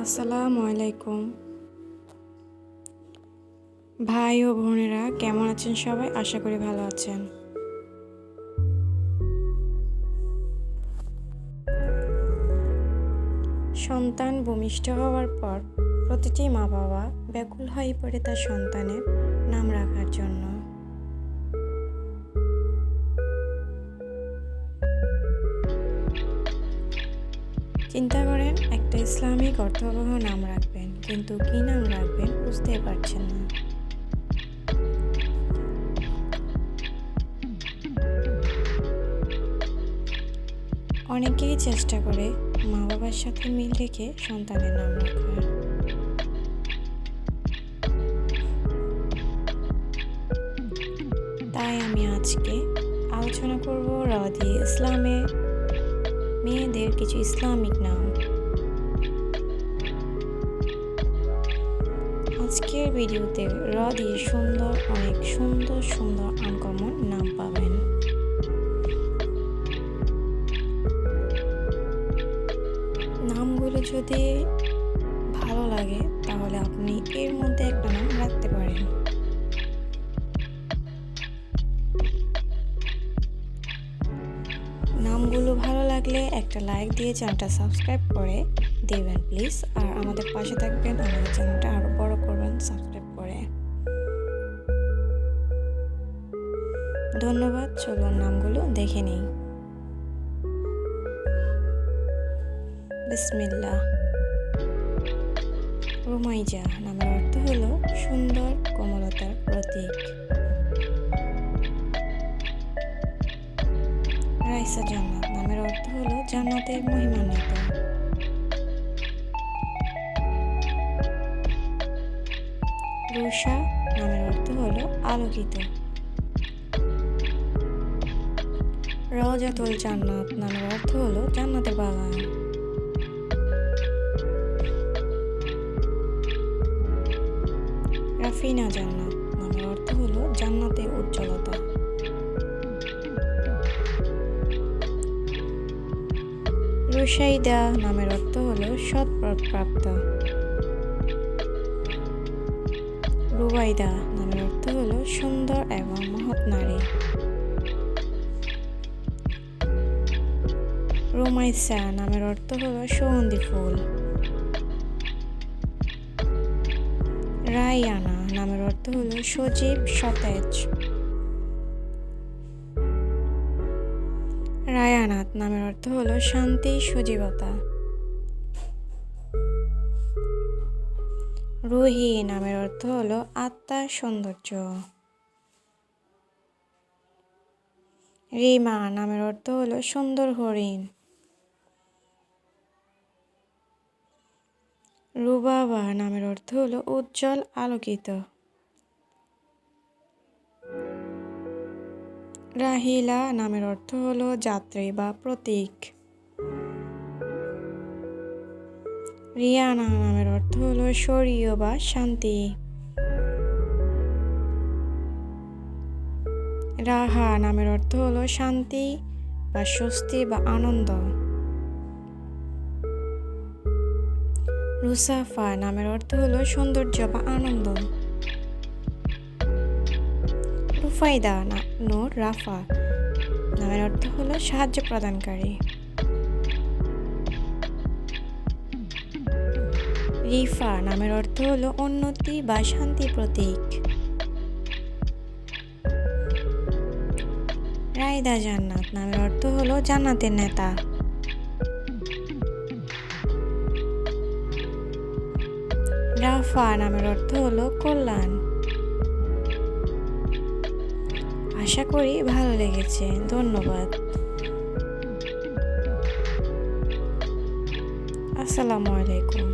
আসসালামু আলাইকুম। ভাই ও বোনেরা, কেমন আছেন সবাই? আশা করি ভালো আছেন। সন্তান ভূমিষ্ঠ হওয়ার পর প্রতিটি মা বাবা ব্যাকুল হয়ে পড়ে তার সন্তানের নাম রাখার জন্য। চিন্তা করেন, একটা ইসলামিক অর্থবহ নাম রাখবেন, কিন্তু কি নাম রাখবেন বুঝতেই পারছেন না। অনেকেই চেষ্টা করে মা বাবার সাথে মিল রেখে সন্তানের নাম রাখার। তাই আমি আজকে আলোচনা করব র ইসলামে মেয়েদের কিছু ইসলামিক নাম। আজকের ভিডিওতে র দিয়ে সুন্দর, অনেক সুন্দর সুন্দর আনকমন নাম পাবেন। নামগুলো যদি ভালো লাগে, তাহলে আপনি এর মধ্যে একটা নাম রাখতে পারেন। নামগুলো ভালো লাগলে একটা লাইক দিয়ে চ্যানেলটা সাবস্ক্রাইব করে দেবেন, প্লিজ। আর আমাদের পাশে থাকবেন, আমাদের চ্যানেলটা আরও বড় করবেন, সাবস্ক্রাইব করে। ধন্যবাদ, চলুন নামগুলো দেখে নিই। বিসমিল্লা রুমাইজা, নামের অর্থ হলো সুন্দর কোমলতার প্রতীক। রাইসা জান্নাত। নামের অর্থ হলো জান্নাতের মহিমান্বিত রুষা নামের অর্থ হলো আলোকিত। রওজাতুল জান্নাত নামের অর্থ হলো জান্নাতের বাগান। রাফিনা জান্নাত নামের অর্থ হলো জান্নাতের উজ্জ্বলতা। রুশাইদা নামের অর্থ হলো সৎ প্রাপ্ত। রুবাইদা নামের অর্থ হলো সুন্দর এবং মহৎ নারী। রোমাইসা নামের অর্থ হলো সুগন্ধি ফুল। রায়ানা নামের অর্থ হলো সজীব সতেজ। রায়ানাথ নামের অর্থ হলো শান্তি, সজীবতা। রুহি নামের অর্থ হলো আত্মার সৌন্দর্য। রিমা নামের অর্থ হলো সুন্দর হরিণ। রুবাবা নামের অর্থ হলো উজ্জ্বল, আলোকিত। রাহিলা নামের অর্থ হলো যাত্রী বা প্রতীক। রিয়ানা নামের অর্থ হলো শরীয় বা শান্তি। রাহা নামের অর্থ হলো শান্তি বা স্বস্তি বা আনন্দ। রুসাফা নামের অর্থ হলো সৌন্দর্য বা আনন্দ। রুফাইদা না রাফা। নামের অর্থ হলো সাহায্য প্রদানকারী। রিফা নামের অর্থ হলো উন্নতি বা শান্তি প্রতীক। রায়দা জান্নাত নামের অর্থ হলো জান্নাতের নেতা। রাফা নামের অর্থ হলো কল্যাণ। আশা করি ভালো লেগেছে। ধন্যবাদ। আসসালামু আলাইকুম।